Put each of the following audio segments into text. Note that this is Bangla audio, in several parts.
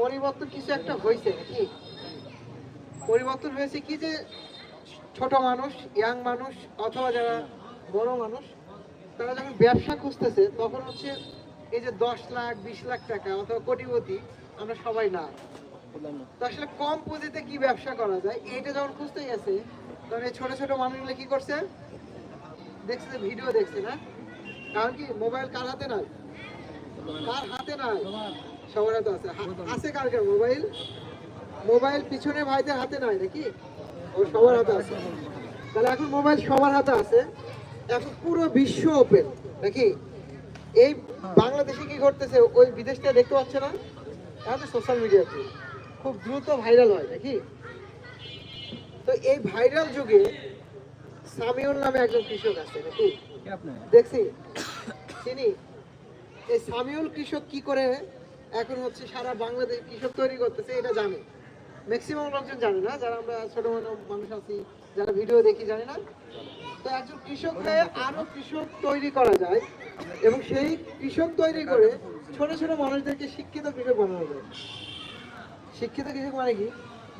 পরিবর্তন কিছু একটা হয়েছে নাকি? পরিবর্তন হয়েছে কি যে ছোট মানুষ ইয়াং মানুষ, অথবা যারা বড় মানুষ, তারা যখন ব্যবসা খুঁজতেছে, তখন হচ্ছে এই যে দশ লাখ, বিশ লাখ টাকা অথবা কোটিপতি, আমরা সবাই না। তো আসলে কম পুঁজিতে কি ব্যবসা করা যায়? এইটা যখন খুঁজতে গেছে তখন এই ছোট ছোট মানুষগুলো কি করছে? দেখছে যে ভিডিও দেখছে না? কারণ কি, মোবাইল কার হাতে নাই? কার হাতে নাই? সবার হাতে আছে। আছে কার কার মোবাইল। মোবাইল পিছনে ভাইদের হাতে নাই নাকি? ও সবার হাতে আছে। তাহলে এখন মোবাইল সবার হাতে আছে। এখন পুরো বিশ্ব ওপেন নাকি? এই বাংলাদেশে কি ঘটতেছে? ওই বিদেশ থেকে দেখতে পাচ্ছে না? এখন তো সোশ্যাল মিডিয়াতে খুব দ্রুত ভাইরাল হয় নাকি? তো এই ভাইরাল যুগে সামিউল নামে একজন কৃষক আছে নাকি? দেখছি। চিনি এই সামিউল কৃষক কি করে এখন হচ্ছে সারা বাংলাদেশ কৃষক তৈরি করতেছে, এটা জানে। ম্যাক্সিমাম লোকজন জানে না, যারা আমরা ছোট মানুষ আছি, যারা ভিডিও দেখি জানে না। তো একজন কৃষক হয়ে আরও কৃষক তৈরি করা যায়, এবং সেই কৃষক তৈরি করে ছোট ছোট মানুষদেরকে শিক্ষিত কৃষক বানানো যায়। শিক্ষিত কৃষক মানে কি?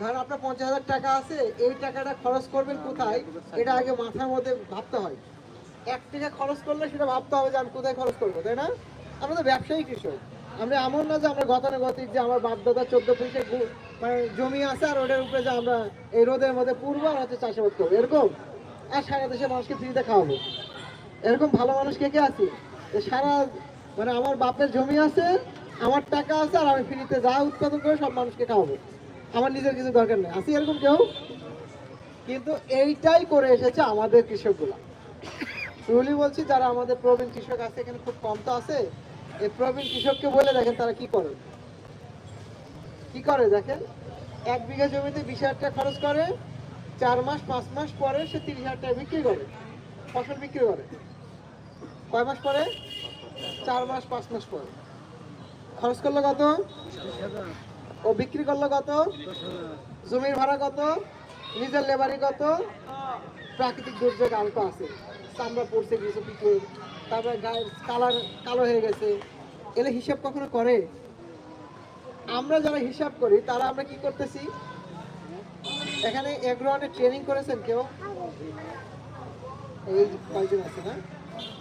ধর আপনার পঞ্চাশ হাজার টাকা আছে, এই টাকাটা খরচ করবেন কোথায়? এটা আগে মাথার মধ্যে ভাবতে হয়। এক টাকা খরচ করলে সেটা ভাবতে হবে যে আমি কোথায় খরচ করব, তাই না? আমরা তো ব্যবসায়ী কৃষক। আমরা এমন না যে আমরা গতানুগতিক যে আমার বাপ দাদা চোদ্দ পয়সা মানে জমি আছে আর ওটার উপরে যে আমরা এই রোদের মধ্যে পূর্ব আর হচ্ছে চাষাবাদ করব। এরকম আর সারা দেশের মানুষকে ফ্রিতে খাওয়াবো। এরকম ভালো মানুষ কে কে আছে? সারা মানে আমার বাপের জমি আছে, আমার টাকা আছে আর আমি ফ্রিতে যা উৎপাদন করে সব মানুষকে খাওয়াবো। আমার নিজের কিছু দরকার নেই। আছে এরকম কেউ? কিন্তু এইটাই করে এসেছে আমাদের কৃষকগুলা। বলছি, যারা আমাদের প্রবীণ কৃষক আছে, এখানে খুব কম তো আছে। এই প্রবীণ কৃষককে বলে দেখেন তারা কি করে? কি করে দেখেন? এক বিঘা জমিতে বিশ হাজার টাকা খরচ করে, চার মাস, পাঁচ মাস পরে সে তিরিশ হাজার টাকা বিক্রি করে, ফসল বিক্রি করে। কয় মাস পরে? চার মাস, পাঁচ মাস পরে। খরচ করল কত? ও বিক্রি করল কত? জমির ভাড়া কত? নিজের লেবারি কত? প্রাকৃতিক দুর্যোগ আরও আছে। চামড়া পড়ছে গেছে পিঠে তারপরে গায়ের কালার কালো হয়ে গেছে। এলে হিসাব কখনো করে? আমরা যারা হিসাব করি, তারা আমরা কি করতেছি? এখানে এগ্রোয়ানে ট্রেনিং করেছেন কেউ? এই আছে না?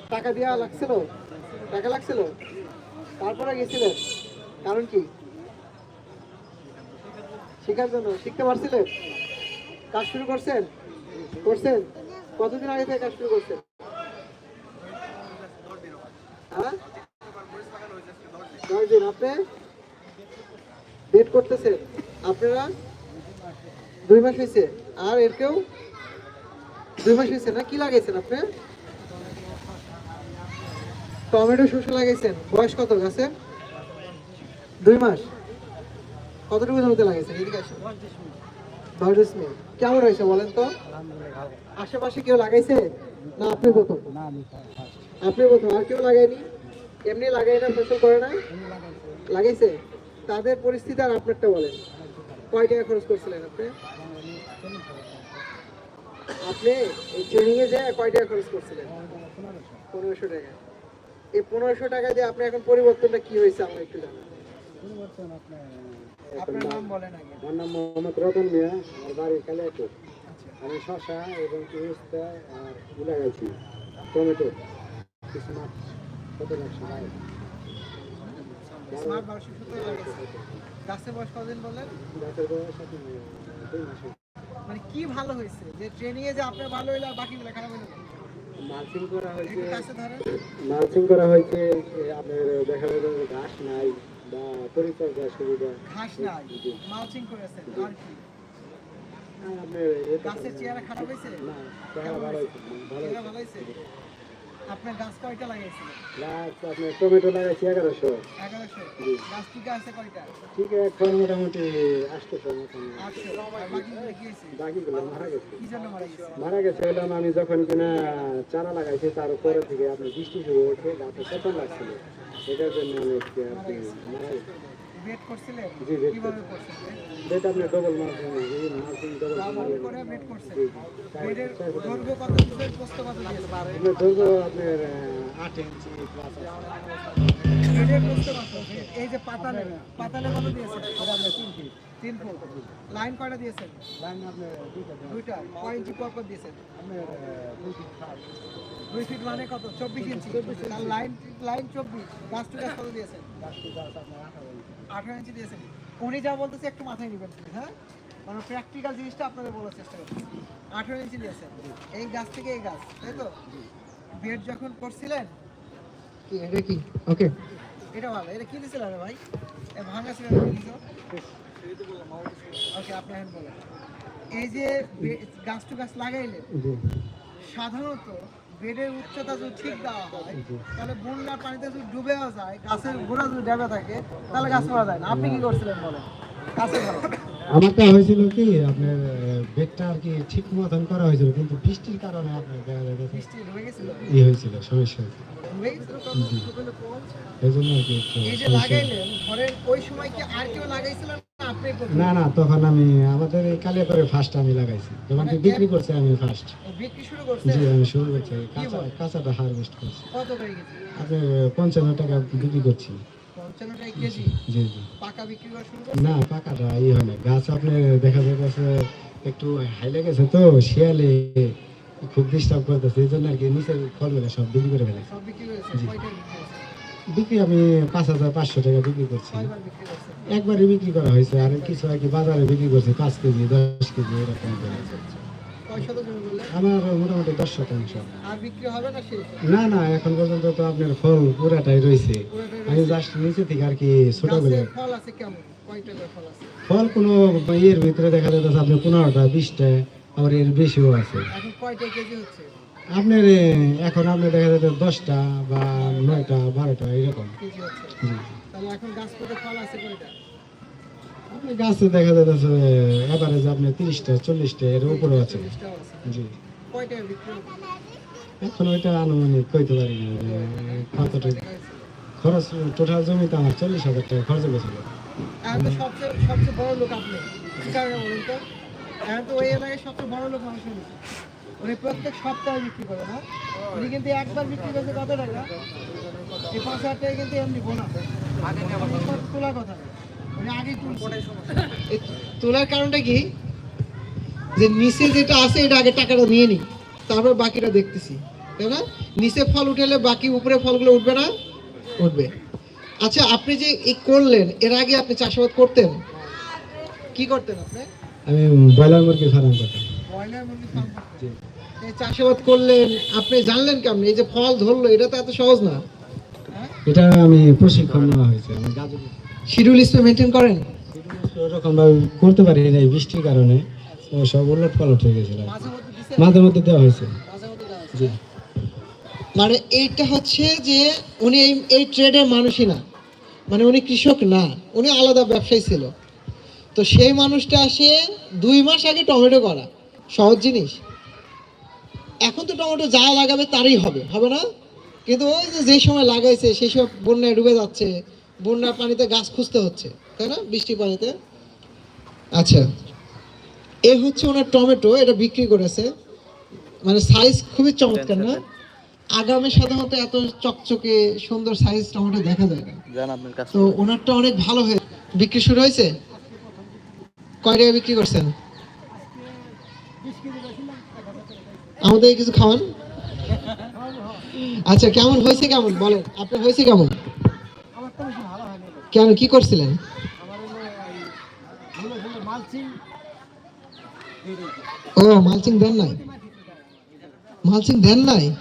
টাকা দেওয়া লাগছিল? টাকা লাগছিল? তারপরে গেছিলেন। কারণ কি? শেখার জন্য। শিখতে পারছিলেন? কাজ শুরু করছেন? করছেন? কতদিন আগে থেকে কাজ শুরু করছেন? হ্যাঁ? দশ আপনি ডেট করতেছেন আপনারা দুই মাস হয়েছে। আর এর কেউ দুই মাস হয়েছে না? কি লাগাইছেন আপনি? টমেটো শসা লাগাইছেন। বয়স কত? গাছে? দুই মাস। কতটুকু জমিতে লাগাইছেন? এদিকে আসেন। দশ কেমন হয়েছে বলেন তো? আশেপাশে কেউ লাগাইছে? না আপনি প্রথম? আপনি প্রথম। আর কেউ লাগায়নি? এমনি লাগাই না ফসল করে না? লাগাইছে? তাদের পরিস্থিতি আর আপনারটা বলেন। কয় টাকা খরচ করছিলেন আপনি? আপনি এই ট্রেনিং এ যায় কয় টাকা খরচ করছিলেন? পনেরোশো টাকা। এই পনেরোশো টাকা দিয়ে আপনি এখন পরিবর্তনটা কি হয়েছে আমরা একটু জানান। আপনার নাম বলেন আগে। আমার নাম মোহাম্মদ রতন মিয়া। আমার বাড়ি কালিয়াপুর আমি শশা এবং আর টমেটো কিছু মাছ। বয়স বলেন মানে কি ভালো হয়েছে যে ট্রেনিং এ যে আপনার ভালো হইল আর বাকিগুলো খারাপ হইল মালচিং করা হয়েছে। মালচিং করা হয়েছে। আপনার দেখা যাবে ঘাস নাই বা পরিচর্যা সুবিধা ঘাস নাই মালচিং করেছেন আর কি? আপনার গাছের চেহারা খারাপ হয়েছে? না চেহারা ভালো হয়েছে। ভালো হয়েছে। আপনার গাছ কয়টা লাগাইছিলেন লাস্ট আপনার টমেটো লাগাইছি এগারোশো। এগারোশো। গাছ টিকা আছে কয়টা? ঠিক এখন মোটামুটি আসতেছে মতন আটশো। আর বাকিগুলো মারা গেছে। মারা গেছে? মারা গেছে হলাম আমি যখন কিনা চারা লাগাইছি তার উপরে থেকে আপনি বৃষ্টি শুরু হয়েছে গাছে পতন লাগছিল। এটার জন্য অনেক আপনি মারা গেছে। বেড করছিলেন কীভাবে করছিলেন আপনি double marking marking double double করে বেড করছেন জি, বেডের দৈর্ঘ্য কত প্রস্থ কত দিয়েছেন আপনার ধরবো আপনার আহ, ইঞ্চি প্লাস বেডের প্রস্থ কত? এই যে পাতালে পাতালে কত দিয়েছেন এটা আপনার তিন ফিট তিন ফুট লাইন কয়টা দিয়েছেন লাইন আপনার দুইটা। দুইটা। কয় ইঞ্চি পর পর দিয়েছেন আহ, দুই ফিট ষাট। দুই ফিট মানে কত? চব্বিশ ইঞ্চি তার লাইন লাইন চব্বিশ। গাছ টু গাছ কত দিয়েছেন গাছ আপনার আঠারো। ইঞ্চি। আঠারো ইঞ্চি দিয়েছেন উনি যা বলতেছে একটু মাথায় নেবেন হ্যাঁ? মানে প্র্যাকটিক্যাল জিনিসটা আপনাদের বলার চেষ্টা করছি। আঠারো ইঞ্চি দিয়েছেন এই গাছ থেকে এই গাছ তাই তো? বেড যখন করছিলেন কি এটা কি? ওকে। এটা ভালো। এটা কি দিছিল রে ভাই? ভাঙা ছিল ওকে আপনি এখন বলেন। এই যে গাছ টু গাছ লাগাইলেন সাধারণত বেডের উচ্চতা যদি ঠিক দেওয়া হয় তাহলে বন্যার পানিতে যদি ডুবেও যায় গাছের গোড়া যদি ডেবে থাকে তাহলে গাছ মারা যায় না। আপনি কি করছিলেন বলেন? গাছে ভালো আমারটা হয়েছিল কি আপনার বেডটা আর কি ঠিক মতন করা হয়েছিল কিন্তু বৃষ্টির কারণে আপনার দেখা বৃষ্টি ই হয়েছিল সমস্যা হয়েছিল? এই জন্য আর কি এই যে লাগাইলেন ঘরের ওই সময় কি আর কেউ লাগাইছিলেন না না তখন আমি আমাদের এই কালিয়া করে ফার্স্ট আমি লাগাইছি। যখন কি বিক্রি করছে আমি ফার্স্ট বিক্রি শুরু করছে? জি আমি শুরু করছি। কাঁচা কাঁচাটা হারভেস্ট করছি। কত করে গেছে? আপনার পঞ্চান্ন টাকা বিক্রি করছি। কেজি? জি জি পাকা বিক্রি করা শুরু না পাকাটা ই হয় না। গাছ আপনার দেখা যাচ্ছে একটু হাইলে গেছে তো শিয়ালে খুব ডিস্টার্ব করতেছে। এই জন্য আর কি নিচের ফলগুলো সব বিক্রি করে ফেলেছে। সব বিক্রি হয়েছে? কয়টা বিক্রি আমি পাঁচ হাজার পাঁচশো টাকা বিক্রি করছি। কয়বার বিক্রি করা হয়েছে আর কিছু আর কি বাজারে বিক্রি করছে পাঁচ কেজি দশ কেজি এরকম আমার মোটামুটি দশ শতাংশ। না না এখন পর্যন্ত তো আপনার ফল পুরাটাই রয়েছে। আমি। জাস্ট নিচে থেকে আর কি গাছের ফল কোনো ইয়ের ভিতরে দেখা যাচ্ছে আপনার পনেরোটা বিশটা আবার এর বেশিও আছে। আপনার এখন আপনার দেখা যাচ্ছে দশটা বা নয়টা বারোটা এরকম। তাহলে এখন গাছ কত ফল আছে কয়টা আপনার গাছে দেখা যাচ্ছে এভারেজ আপনার তিরিশটা চল্লিশটা এর উপরেও আছে। জি। কয় টাকা বিক্রি হবে? এখন ওইটা আনুমানিক কইতে পারি না কতটা খরচ টোটাল জমিতে আমার চল্লিশ হাজার টাকা খরচ গেছিল সবচেয়ে সবচেয়ে বড় লোক আপনি। কি কারণে বলুন তো? এখন তো ওই এলাকায় সবচেয়ে বড় লোক মানুষ উনি। প্রত্যেক সপ্তাহে বিক্রি করে না উনি কিন্তু একবার বিক্রি করছে কত টাকা? এই পাঁচ হাজার টাকা কিন্তু এমনি বোনা তোলার কথা কারণটা কি? যে নিচে যেটা আছে এটা আগে টাকাটা নিয়ে নি। তারপর বাকিটা দেখতেছি। তাই না? নিচে ফল উঠালে বাকি উপরে ফলগুলো উঠবে না? উঠবে। আচ্ছা আপনি যে এই করলেন এর আগে আপনি চাষাবাদ করতেন? কি করতেন আপনি? আমি ব্রয়লার মুরগি ফার্ম করতাম। ব্রয়লার মুরগি ফার্ম করতেন। চাষাবাদ করলেন আপনি জানলেন কেমন? এই যে ফল ধরলো এটা তো এত সহজ না। এটা আমি প্রশিক্ষণ নেওয়া হয়েছে। আমি গাজর শিডিউল স্পে মেনটেন করেন? ওরকম ভাবে করতে পারি না এই বৃষ্টির কারণে। সব উলট পালট হয়ে গেছিল মাঝে মধ্যে দেওয়া হয়েছে। জি। মানে এইটা হচ্ছে যে উনি এই এই ট্রেডের মানুষই না। মানে উনি কৃষক না। উনি আলাদা ব্যবসায়ী ছিল। তো সেই মানুষটা আসে দুই মাস আগে টমেটো করা। সহজ জিনিস। এখন তো টমেটো যা লাগাবে তারই হবে। হবে না? কিন্তু ওই যে সময় লাগাইছে সেই সব বন্যায় ডুবে যাচ্ছে বন্যার পানিতে গাছ খুঁজতে হচ্ছে তাই না? বৃষ্টি পানিতে। আচ্ছা এ হচ্ছে ওনার টমেটো এটা বিক্রি করেছে। মানে সাইজ খুবই চমৎকার না? আগামে সাধারণত এত চকচকে সুন্দর সাইজ টমেটো দেখা যায় না। তো ওনারটা অনেক ভালো হয়ে বিক্রি শুরু হয়েছে? কয় টাকা বিক্রি করছেন? আমাদের কিছু খাওয়ান। আচ্ছা কেমন হয়েছে কেমন? বলেন, আপনার হয়েছে কেমন? কেন, কি করছিলেন? ও, মালচিং দেন নাই? মালচিং দেন নাই?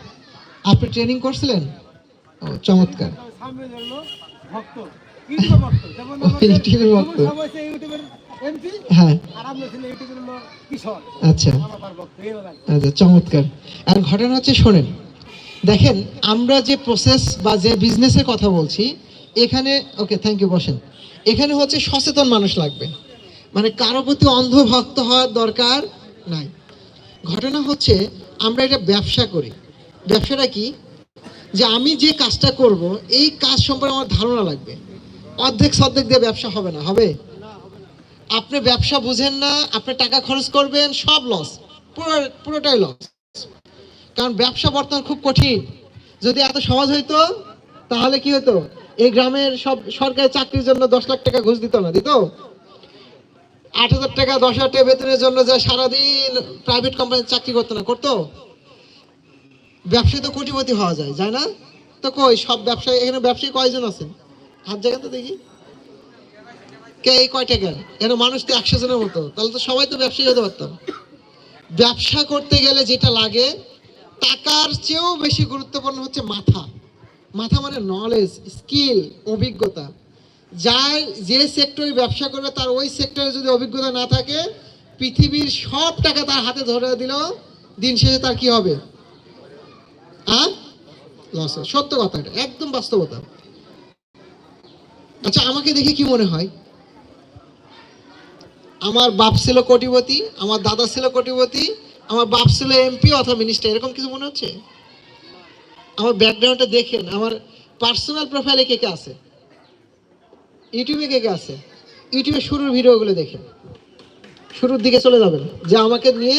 আপনি ট্রেনিং করছিলেন? ও, চমৎকার। হ্যাঁ। আচ্ছা। আচ্ছা চমৎকার। আর ঘটনা হচ্ছে, শোনেন। দেখেন, আমরা যে প্রসেস বা যে বিজনেসের কথা বলছি, এখানে ওকে থ্যাংক ইউ বসেন। এখানে হচ্ছে সচেতন মানুষ লাগবে। মানে কারও প্রতি অন্ধভক্ত হওয়ার দরকার নাই। ঘটনা হচ্ছে, আমরা এটা ব্যবসা করি। ব্যবসাটা কি? যে আমি যে কাজটা করব, এই কাজ সম্পর্কে আমার ধারণা লাগবে। অর্ধেক সর্ধেক দিয়ে ব্যবসা হবে না, হবে? আপনি ব্যবসা বুঝেন না, আপনি টাকা খরচ করবেন, সব লস পুরো, পুরোটাই লস কারণ ব্যবসা বর্তমান খুব কঠিন। যদি এত সহজ হইতো, তাহলে কি হতো এই গ্রামের সব সরকারি চাকরির জন্য দশ লাখ টাকা ঘুষ দিত না, দিত? আট হাজার টাকা, দশ হাজার টাকা বেতনের জন্য যা সারাদিন প্রাইভেট কোম্পানির চাকরি করতো না, করতো? ব্যবসায়ী তো কোটিপতি হওয়া যায় যায় না? তো কই, সব ব্যবসায়ী, এখানে ব্যবসায়ী কয়জন আছেন হাত জায়গা তো দেখি। কে, এই কয় টাকা এখানে মানুষ তো একশো জনের মতো, তাহলে তো সবাই তো ব্যবসায়ী হতে পারতাম ব্যবসা করতে গেলে যেটা লাগে টাকার চেয়েও বেশি গুরুত্বপূর্ণ হচ্ছে মাথা। মাথা মানে নলেজ স্কিল অভিজ্ঞতা। যার যে সেক্টরে ব্যবসা করবে, তার ওই সেক্টরে যদি অভিজ্ঞতা না থাকে, পৃথিবীর সব টাকা তার হাতে ধরে দিল, দিন শেষে তার কি হবে? লস সত্য কথা এটা, একদম বাস্তবতা। আচ্ছা আমাকে দেখে কি মনে হয়? আমার বাপ ছিল কোটিপতি, আমার দাদা ছিল কোটিপতি আমার বাপ ছিল এমপি অথবা মিনিস্টার এরকম কিছু মনে হচ্ছে? আমার ব্যাকগ্রাউন্ডটা দেখেন, আমার পার্সোনাল প্রোফাইলে কে কে আছে? ইউটিউবে কে কে আছে? ইউটিউবে শুরুর ভিডিওগুলো দেখেন। শুরুর দিকে চলে যাবেন, যে আমাকে নিয়ে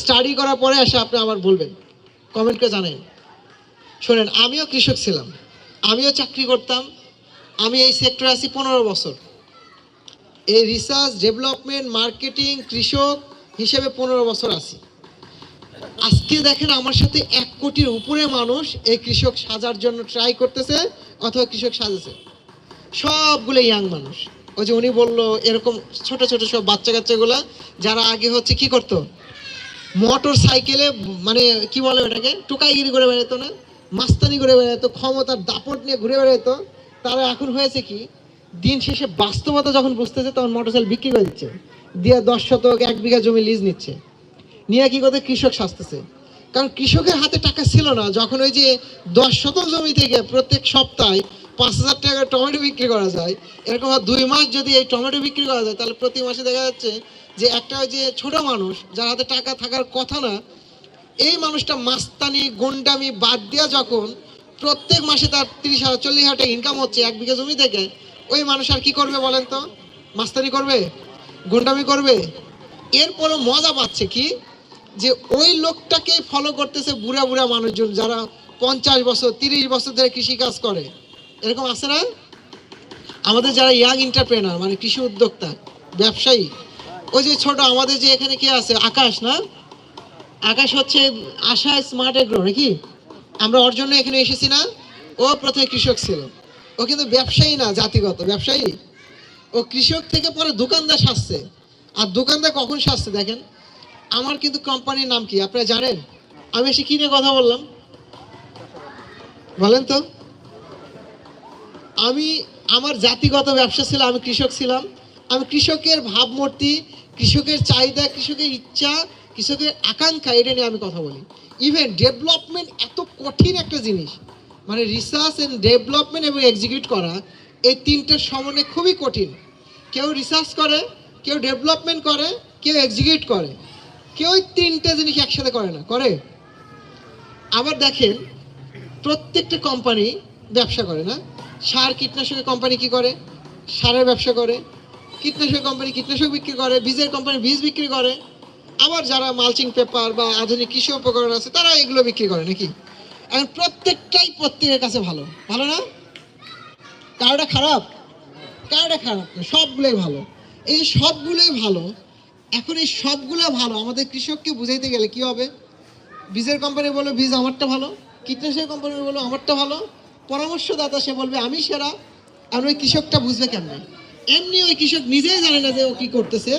স্টাডি করার পরে এসে আপনি আবার বলবেন কমেন্ট করে জানাই। শোনেন, আমিও কৃষক ছিলাম, আমিও চাকরি করতাম, আমি এই সেক্টরে আছি পনেরো বছর। এই রিসার্চ ডেভেলপমেন্ট মার্কেটিং কৃষক হিসেবে পনেরো বছর আছি। আজকে দেখেন আমার সাথে এক কোটির উপরে মানুষ এই কৃষক সাজার জন্য ট্রাই করতেছে অথবা কৃষক সাজেছে। সবগুলো ইয়াং মানুষ। ওই যে উনি বলল, এরকম ছোট ছোট সব বাচ্চা কাচ্চাগুলা, যারা আগে হচ্ছে কি করতো? মোটর সাইকেলে মানে কি বলে ওটাকে? টোকাইগিরি করে বেড়াতো না, মাস্তানি করে বেড়াতো ক্ষমতার দাপট নিয়ে ঘুরে বেড়াতো তারা এখন হয়েছে কি, দিন শেষে বাস্তবতা যখন বুঝতেছে, তখন মোটরসাইকেল বিক্রি করে দিচ্ছে। দিয়ে দশ শতক, এক বিঘা জমি লিজ নিচ্ছে। নিয়ে কি করতে কৃষক সাজতেছে? কারণ কৃষকের হাতে টাকা ছিল না, যখন ওই যে দশ শতক জমি থেকে প্রত্যেক সপ্তাহে পাঁচ হাজার টাকা টমেটো বিক্রি করা যায়, এরকম দুই মাস যদি এই টমেটো বিক্রি করা যায়, তাহলে প্রতি মাসে দেখা যাচ্ছে যে একটা ওই যে ছোট মানুষ, যার হাতে টাকা থাকার কথা না, এই মানুষটা মাস্তানি, গুন্ডামি বাদ দিয়া যখন প্রত্যেক মাসে তার তিরিশ হাজার, চল্লিশ হাজার টাকা ইনকাম হচ্ছে এক বিঘা জমি থেকে, ওই মানুষ আর কি করবে বলেন তো? মাস্তানি করবে? গুন্ডামি করবে? এরপরও মজা পাচ্ছে কি? যে ওই লোকটাকেই ফলো করতেছে বুড়া বুড়া মানুষজন যারা পঞ্চাশ বছর, তিরিশ বছর ধরে কৃষি কাজ করে। এরকম আছে না? আমাদের যারা ইয়াং এন্টারপ্রেনার মানে কৃষি উদ্যোক্তা, ব্যবসায়ী, ওই যে ছোট আমাদের যে এখানে কে আছে? আকাশ না? আকাশ হচ্ছে আশা স্মার্ট এগ্রো নাকি? আমরা ওর জন্য এখানে এসেছি না? ও প্রথমে কৃষক ছিল। ও কিন্তু ব্যবসায়ী না, জাতিগত ব্যবসায়ী। ও কৃষক থেকে পরে দোকানদার সাজছে। আর দোকানদার কখন সাজছে দেখেন? আমার কিন্তু কোম্পানির নাম কি? আপনারা জানেন? আমি এসে কি নিয়ে কথা বললাম? বলেন তো। আমি, আমার জাতিগত ব্যবসা ছিল, আমি কৃষক ছিলাম। আমি কৃষকের ভাবমূর্তি, কৃষকের চাহিদা, কৃষকের ইচ্ছা, কৃষকের আকাঙ্ক্ষা, এটা নিয়ে আমি কথা বলি। ইভেন ডেভেলপমেন্ট এত কঠিন একটা জিনিস। মানে রিসার্চ এন্ড ডেভেলপমেন্ট এবং এক্সিকিউট করা, এই তিনটার সমন্বয় খুবই কঠিন। কেউ রিসার্চ করে, কেউ ডেভেলপমেন্ট করে, কেউ এক্সিকিউট করে। কেউ এই তিনটা জিনিস একসাথে করে না, করে? আবার দেখেন, প্রত্যেকটা কোম্পানি ব্যবসা করে না? সার কীটনাশকের কোম্পানি কি করে? সারের ব্যবসা করে। কীটনাশক কোম্পানি কীটনাশক বিক্রি করে, বীজের কোম্পানি বীজ বিক্রি করে। আবার যারা মালচিং পেপার বা আধুনিক কৃষি উপকরণ আছে, তারা এগুলো বিক্রি করে নাকি? এখন প্রত্যেকটাই প্রত্যেকের কাছে ভালো। ভালো না? কারোটা খারাপ? কারোটা খারাপ সবগুলোই ভালো। এই সবগুলোই ভালো এখন এই সবগুলো ভালো। আমাদের কৃষককে বুঝাইতে গেলে কি হবে? বীজের কোম্পানি বলল বীজ আমারটা ভালো। কীটনাশক কোম্পানি বলল আমারটা ভালো। পরামর্শদাতা সে বলবে আমি সেরা। আর ওই কৃষকটা বুঝবে কেমন? এমনি ওই কৃষক নিজেই জানে না যে ও কি করতেছে।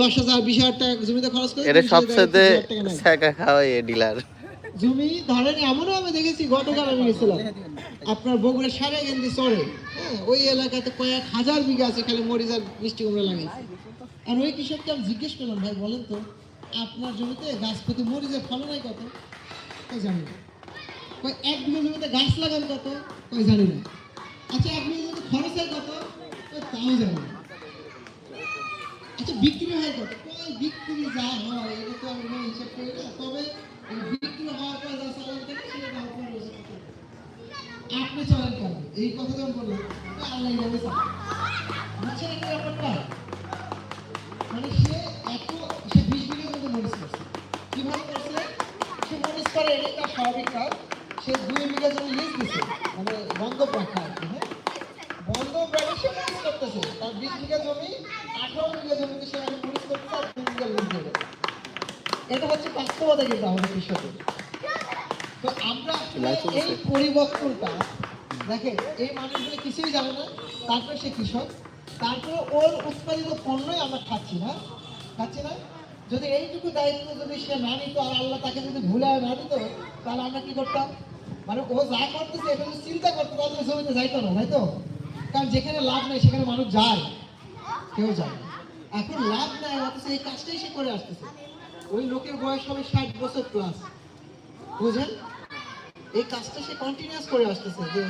দশ হাজার বিশ হাজার টাকা জমিতে খরচ করে এটা সবচেয়ে পঁচিশ হাজার টাকা নেয়। ছ্যাঁকা খাওয়া এ ডিলার জমি ধরেন এমনও আমি দেখেছি গতকাল আমি গেছিলাম। আপনার বগুড়া সারে গেন্দি চরে হ্যাঁ ওই এলাকাতে কয়েক হাজার বিঘা আছে খালি মরিচ আর মিষ্টি কুমড়া লাগাইছে। আর ওই কৃষককে আমি জিজ্ঞেস করলাম, ভাই, বলেন তো, আপনার জমিতে গাছ প্রতি মরিচের ফলন হয় কত? তাই জানি না। এক বিঘা জমিতে গাছ লাগান কত? কই জানি না। আচ্ছা এক বিঘা জমিতে খরচ হয় কত? তাও জানি না। আচ্ছা বিক্রি হয় কত? বিক্রি যা হয়, এটা তো আমরা হিসাব করি না। তবে বিক্রি হওয়ার পর যা চালান করে আপনি চালান করেন এই কথা যখন বললাম। আল্লাহ ব্যাপারটা? মানে সে এত সে বিশ বিঘের মধ্যে মরিচ করছে সে মরিচ করে এটা তার সে দুই বিঘা জমি লিজ দিছে। মানে বন্ধক রাখা আর কি হ্যাঁ? বন্ধক সে মরিচ করতেছে। তার বিশ বিঘা জমি আঠারো বিঘা জমিতে সে এখন মরিচ করছে আর দুই বিঘা লিজ দেবে এটা হচ্ছে বাস্তবতা কিন্তু কৃষকের। তো আমরা এই পরিবর্তনটা দেখেন এই মানুষগুলো কিছুই জানে না তারপরে সে কৃষক। তারপরে ওর উৎপাদিত পণ্যই আমরা খাচ্ছি, না? খাচ্ছি না? যদি এইটুকু দায়িত্ব যদি সে না নিত আর আল্লাহ তাকে যদি ভুলে না তাহলে আমরা কি করতাম? মানে ও যা করতেছে চিন্তা করতো যাইতো না, তাই তো? কারণ যেখানে লাভ নেই, সেখানে মানুষ যায়। কেউ যায় এখন লাভ নাই, অথচ এই কাজটাই সে করে আসতেছে। ওই লোকের বয়স হবে ষাট বছর প্লাস বুঝেন এই কাজটা সে কন্টিনিউয়াস করে আসতেছে, যে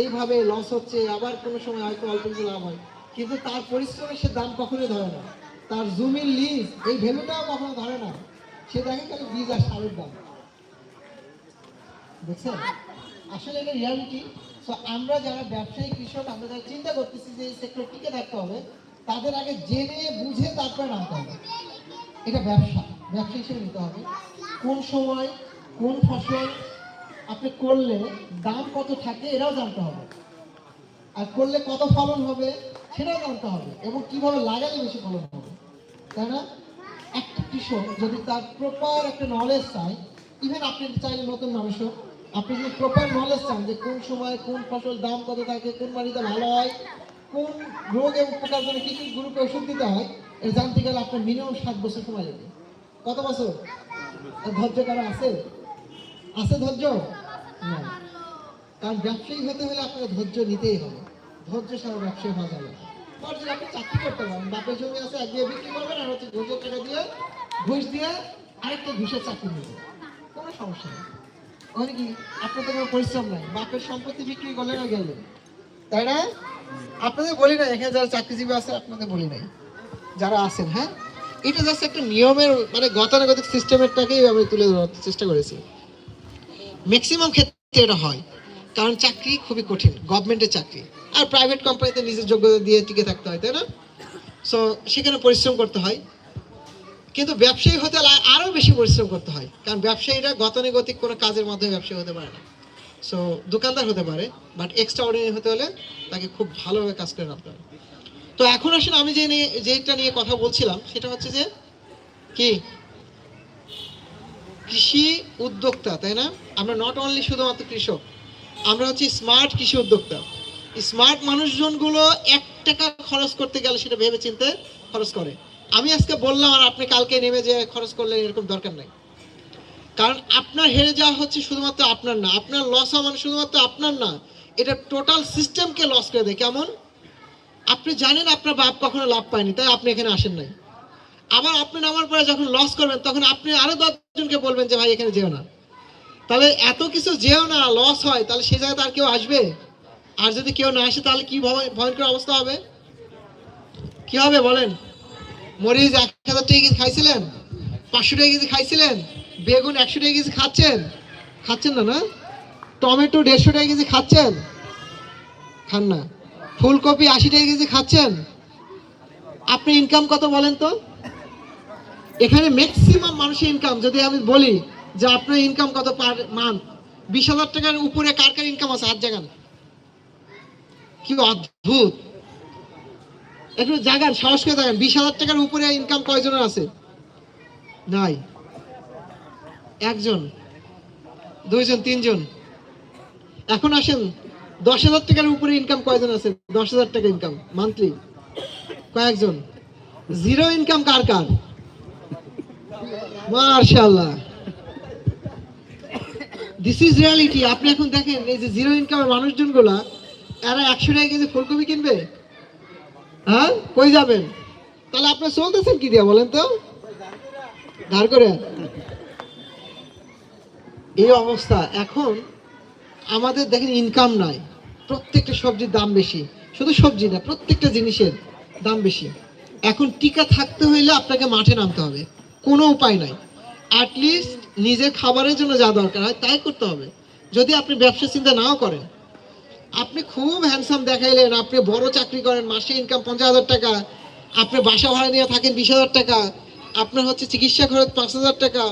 এইভাবে লস হচ্ছে, আবার কোনো সময় হয়তো অল্প কিছু লাভ হয়। কিন্তু তার পরিশ্রমের সে দাম কখনোই ধরে না। তার জমির লিজ এই ভ্যালুটাও কখনো ধরে না। সে দেখে খালি বীজ আর সারের দাম। দেখছেন আসলে এটা রিয়ালিটি সো আমরা যারা ব্যবসায়ী, কৃষক, আমরা যারা চিন্তা করতেছি যে এই সেক্টর টিকে থাকতে হবে, তাদের আগে জেনে, বুঝে তারপরে নামতে হবে। এটা ব্যবসা। ব্যবসা হিসেবে নিতে হবে। কোন সময়, কোন ফসল আপনি করলে, দাম কত থাকে, এরাও জানতে হবে। আর করলে কত ফলন হবে সেটাও জানতে হবে এবং কীভাবে লাগালে বেশি ফলন হবে, তাই না? একটা কৃষক যদি তার প্রপার একটা নলেজ চায় ইভেন আপনি চাইলে নতুন মানুষও আপনি যদি প্রপার নলেজ চান যে কোন সময় কোন ফসল দাম কত থাকে, কোন মাটিতে ভালো হয়, কোন রোগ এবং পোকার জন্য কি কি গ্রুপে ওষুধ দিতে হয়, এটা জানতে গেলে আপনার মিনিমাম সাত বছর সময় লাগবে। কত বছর? ধৈর্য কারও আছে? আছে ধৈর্য? না কারণ ব্যবসায়ী হতে হলে আপনাকে ধৈর্য নিতেই হবে। ধৈর্য ছাড়া ব্যবসায়ী হওয়া যাবে না। তার আপনি চাকরি করতে পারেন, বাপের জমি আছে, এক বিক্রি করবেন আর হচ্ছে ঘুষের টাকা দিয়ে ঘুষ দিয়ে আরেকটা ঘুষের চাকরি নেবেন। কোনো সমস্যা নেই। ওখানে কি, আপনার তো কোনো পরিশ্রম নাই, বাপের সম্পত্তি বিক্রি করলেন আর গেলেন তাই না? আপনাদের বলি না এখানে যারা চাকরিজীবী আছে, আপনাদের বলি নাই। যারা আছেন হ্যাঁ? এটা জাস্ট একটা নিয়মের মানে গতানুগতিক সিস্টেমেরটাকেই আমি তুলে ধরার চেষ্টা করেছি। ম্যাক্সিমাম ক্ষেত্রে এটা হয়। কারণ চাকরি খুবই কঠিন গভর্নমেন্টের চাকরি। আর প্রাইভেট কোম্পানিতে নিজের যোগ্যতা দিয়ে টিকে থাকতে হয়, তাই না? সো সেখানে পরিশ্রম করতে হয়। কিন্তু ব্যবসায়ী হতে আরও বেশি পরিশ্রম করতে হয়, কারণ ব্যবসায়ীরা গতানুগতিক কোনো কাজের মাধ্যমে ব্যবসায়ী হতে পারে না। সো দোকানদার হতে পারে বাট এক্সট্রা অর্ডিনারি হতে হলে তাকে খুব ভালোভাবে কাজ করে রাখতে হবে। তো এখন আসলে আমি যে নিয়ে, যেটা নিয়ে কথা বলছিলাম, সেটা হচ্ছে যে কি? কৃষি উদ্যোক্তা, তাই না? আমরা নট অনলি শুধুমাত্র কৃষক আমরা হচ্ছে স্মার্ট কৃষি উদ্যোক্তা। স্মার্ট মানুষজনগুলো এক টাকা খরচ করতে গেলে সেটা ভেবে চিনতে খরচ করে। আমি আজকে বললাম আর আপনি কালকে নেমে যে খরচ করলে এরকম দরকার নাই। কারণ আপনার হেরে যাওয়া হচ্ছে শুধুমাত্র আপনার না, আপনার লস হওয়া মানে শুধুমাত্র আপনার না, এটা টোটাল সিস্টেমকে লস করে দেয়। কেমন? আপনি জানেন আপনার বাপ কখনো লাভ পায়নি, তাই আপনি এখানে আসেন নাই। আবার আপনি নামার পরে যখন লস করবেন, তখন আপনি আরও দশজনকে বলবেন যে, ভাই, এখানে যেও না। তাহলে এত কিছু যেও না লস হয়, তাহলে সে জায়গায় আর কেউ আসবে? আর যদি কেউ না আসে, তাহলে কি ভয়- ভয়ঙ্কর অবস্থা হবে? কি হবে বলেন? মরিচ এক হাজার টাকা কেজি খাইছিলেন, পাঁচশো টাকা কেজি খাইছিলেন, বেগুন একশো টাকা কেজি খাচ্ছেন খাচ্ছেন না না? টমেটো দেড়শো টাকা কেজি খাচ্ছেন, খান না। ফুলকপি আশি টাকা কেজি খাচ্ছেন, আপনি ইনকাম কত বলেন তো? এখানে ম্যাক্সিমাম মানুষের ইনকাম যদি আমি বলি যে আপনার ইনকাম কত পার মান্থ বিশ হাজার টাকার উপরে কার কার ইনকাম আছে? হাত জাগান কি অদ্ভুত। একটু জাগান, সাহস করে জাগান। বিশ হাজার টাকার উপরে ইনকাম কয়জনের আছে? নাই। একজন। দুইজন, তিনজন। এখন আসেন, দশ হাজার টাকার উপরে ইনকাম কয়জন আছে? দশ হাজার টাকা ইনকাম মান্থলি কয়েকজন। জিরো ইনকাম কার কার? মার্শাল্লাহ দিস ইজ রিয়ালিটি আপনি এখন দেখেন, এই যে জিরো ইনকামের মানুষজনগুলা এরা একশো টাকা কেজি ফুলকপি কিনবে? হ্যাঁ? কই যাবেন? তাহলে আপনার চলতেছেন কি দিয়া বলেন তো? ধার করে। এই অবস্থা। এখন আমাদের দেখেন ইনকাম নাই। প্রত্যেকটা সবজির দাম বেশি। শুধু সবজি না, প্রত্যেকটা জিনিসের দাম বেশি। এখন টিকা থাকতে হইলে আপনাকে মাঠে নামতে হবে। কোনো উপায় নাই। অ্যাটলিস্ট নিজের খাবারের জন্য যা দরকার হয়, তাই করতে হবে। যদি আপনি ব্যবসা চিন্তা নাও করেন, আপনি খুব হ্যান্ডসাম দেখাইলেন, আপনি বড় চাকরি করেন, মাসে ইনকাম পঞ্চাশ হাজার টাকা, আপনি বাসা ভাড়া নিয়ে থাকেন বিশ হাজার টাকা, আপনার হচ্ছে চিকিৎসা খরচ পাঁচ হাজার টাকা,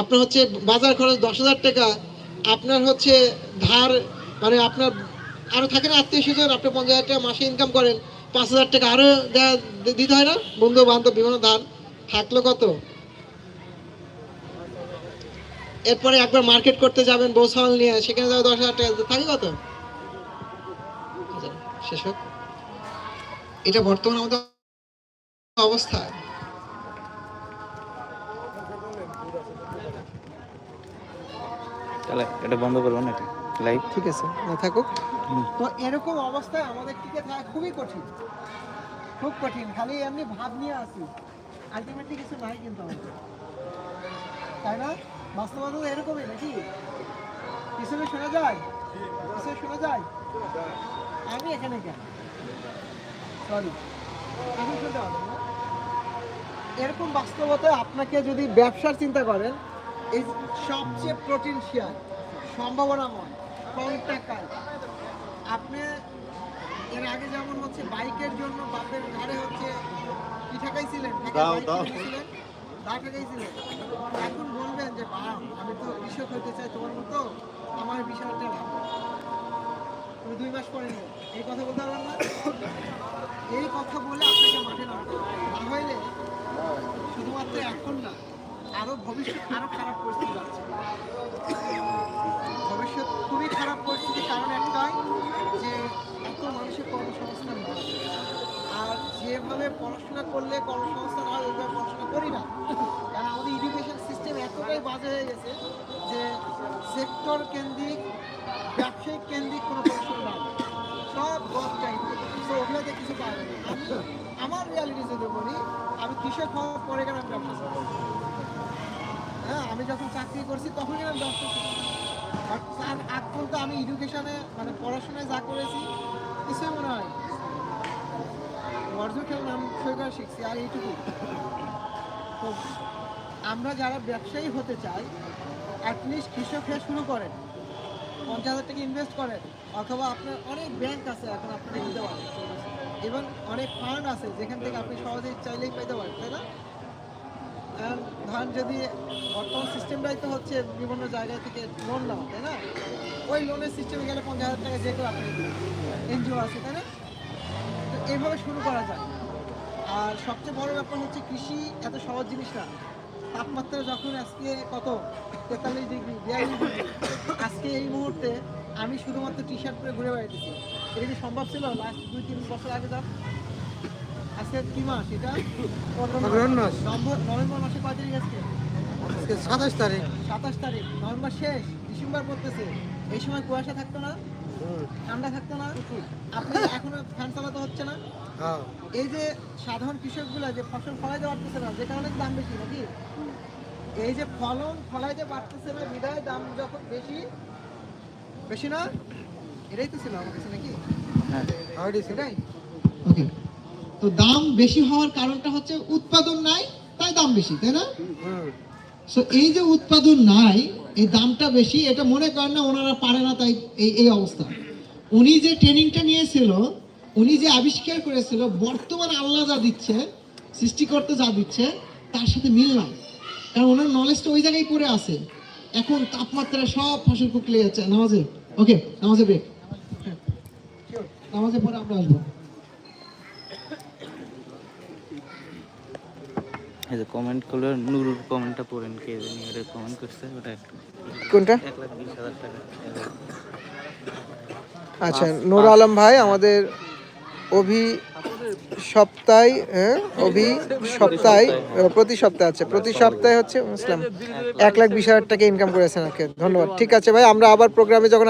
আপনার হচ্ছে বাজার খরচ দশ হাজার টাকা, আপনার হচ্ছে ধার মানে আপনার আরও থাকে না আত্মীয় স্বজন, আপনি পঞ্চাশ হাজার টাকা মাসে ইনকাম করেন, পাঁচ হাজার টাকা আরও দিতে হয় না? বন্ধু বান্ধব বিভিন্ন ধান থাকল কত? এরপরে একবার মার্কেট করতে যাবেন বউ সামাল নিয়ে সেখানে যাবে দশ হাজার টাকা। থাকে কত? শেষ হোক। এটা বর্তমান আমাদের অবস্থা। তাহলে এটা বন্ধ করব না এটা? লাইভ ঠিক আছে না থাকুক। তো এরকম অবস্থায় আমাদের টিকে থাকা খুবই কঠিন। খুব কঠিন খালি এমনি ভাব নিয়ে আসি। আলটিমেটলি কিছু নাই কিন্তু আমাদের। তাই না? বাস্তবতা তো এরকমই নাকি? পিছনে শোনা যায়? পিছনে শোনা যায়? আমি এখানে কেন? সরি এখন শুনতে না? এরকম বাস্তবতায় আপনাকে যদি ব্যবসার চিন্তা করেন এই সবচেয়ে প্রোটিন শেয়ার সম্ভাবনাময় কম টাকায়। আপনি এর আগে যেমন হচ্ছে বাইকের জন্য বাপের ঘাড়ে হচ্ছে কি ঠেকাইছিলেন ঢাকায় বাইক কিনেছিলেন, দা ঠেকাইছিলেন এখন বলবেন যে বাপ আমি তো কৃষক হতে চাই তোমার মতো আমার বিশাল একটা লাভ তুমি দুই মাস পরে এই কথা বলতে পারবেন না? এই কথা বলে আপনাকে মাঠে নামতে না হইলে শুধুমাত্র এখন না আরও ভবিষ্যৎ আরও খারাপ পরিস্থিতি আছে। ভবিষ্যৎ খুবই খারাপ পরিস্থিতি কারণ একটাই যে এত মানুষের কর্মসংস্থান আর যেভাবে পড়াশোনা করলে কর্মসংস্থান হয়, ওইভাবে পড়াশোনা করি না। কারণ আমাদের এডুকেশন সিস্টেম এতটাই বাজে হয়ে গেছে যে সেক্টর কেন্দ্রিক, ব্যবসায়িক কেন্দ্রিক কোনো পড়াশোনা নাই সব গদ টাইপের সো ওগুলোতে কিছু পাওয়া যাবে আমি, আমার রিয়ালিটি যদি বলি, আমি কৃষক হওয়ার পরে আমি ব্যবসা হ্যাঁ আমি যখন চাকরি করছি, তখন আমি ব্যবসা আর তার আগ পর্যন্ত আমি এডুকেশনে মানে পড়াশোনায় যা করেছি, কিছুই মনে হয় বর্জ্য খেলে নাম শিখছি, আর এইটুকু। তো আমরা যারা ব্যবসায়ী হতে চাই অ্যাটলিস্ট কৃষক হয়ে শুরু করেন। পঞ্চাশ হাজার টাকা ইনভেস্ট করেন, অথবা আপনার অনেক ব্যাংক আছে এখন আপনারা দিতে পারেন এবং অনেক ফান্ড আছে, যেখান থেকে আপনি সহজেই চাইলেই পেতে পারেন, তাই না? ধান যদি বর্তমান সিস্টেমটাই তো হচ্ছে বিভিন্ন জায়গা থেকে লোন নেওয়া, তাই না? ওই লোনের সিস্টেমে গেলে পঞ্চাশ হাজার টাকা যে কেউ আপনি এনজিও আছে, তাই এইভাবে শুরু করা যায়। আর সবচেয়ে বড় ব্যাপার হচ্ছে কৃষি এত সহজ জিনিস না। তাপমাত্রা যখন আজকে কত? তেতাল্লিশ ডিগ্রি বিয়াল্লিশ ডিগ্রি। আজকে এই মুহূর্তে আমি শুধুমাত্র টি শার্ট পরে ঘুরে বেড়াইতেছি। এটা কি সম্ভব ছিল? লাস্ট দুই তিন বছর আগে যান আজকে কি মাস এটা। নভেম্বর নভেম্বর মাসে কয় তারিখ আজকে? আজকে সাতাশ তারিখ। সাতাশ তারিখ। নভেম্বর শেষ। ডিসেম্বর পড়তেছে। এই সময় কুয়াশা থাকতো না? ঠান্ডা থাকতো না। আপনি এখনও ফ্যান চালাতে হচ্ছে না। হ্যাঁ। এই যে সাধারণ কৃষকগুলো যে ফসল ফলাইতে পারতেছে না যে কারণে দাম বেশি নাকি? এই যে ফলন ফলাইতে পারতেছে না বিদায় দাম যখন বেশি বেশি না? এটাই তো ছিল আমার কাছে নাকি? হ্যাঁ। সেটাই ওকে। তো দাম বেশি হওয়ার কারণটা হচ্ছে উৎপাদন নাই তাই দাম বেশি তাই না? সো এই যে উৎপাদন নাই এই দামটা বেশি, এটা মনে করেন না ওনারা পারে না তাই এই এই অবস্থা। উনি যে ট্রেনিংটা নিয়েছিল, উনি যে আবিষ্কার করেছিল, বর্তমান আল্লাহ যা দিচ্ছে, সৃষ্টিকর্তা যা দিচ্ছে, তার সাথে মিল নাই। কারণ ওনার নলেজটা ওই জায়গায় পড়ে আছে। এখন তাপমাত্রা সব ফসল কুকলে যাচ্ছে। নামাজে ওকে নামাজে ব্রেক নামাজে পরে আমরা আসব। এই যে কমেন্ট করলে কমেন্টটা পড়েন কে জানি এটা কমেন্ট করছে ওটা একটু কোনটা? এক লাখ বিশ হাজার টাকা। আচ্ছা নূর আলম ভাই আমাদের অভি সপ্তাহে হ্যাঁ অভি সপ্তাহে প্রতি সপ্তাহে আছে প্রতি সপ্তাহে হচ্ছে এক লাখ বিশ হাজার টাকা ইনকাম করেছেন ধন্যবাদ। ঠিক আছে ভাই আমরা আবার প্রোগ্রামে যখন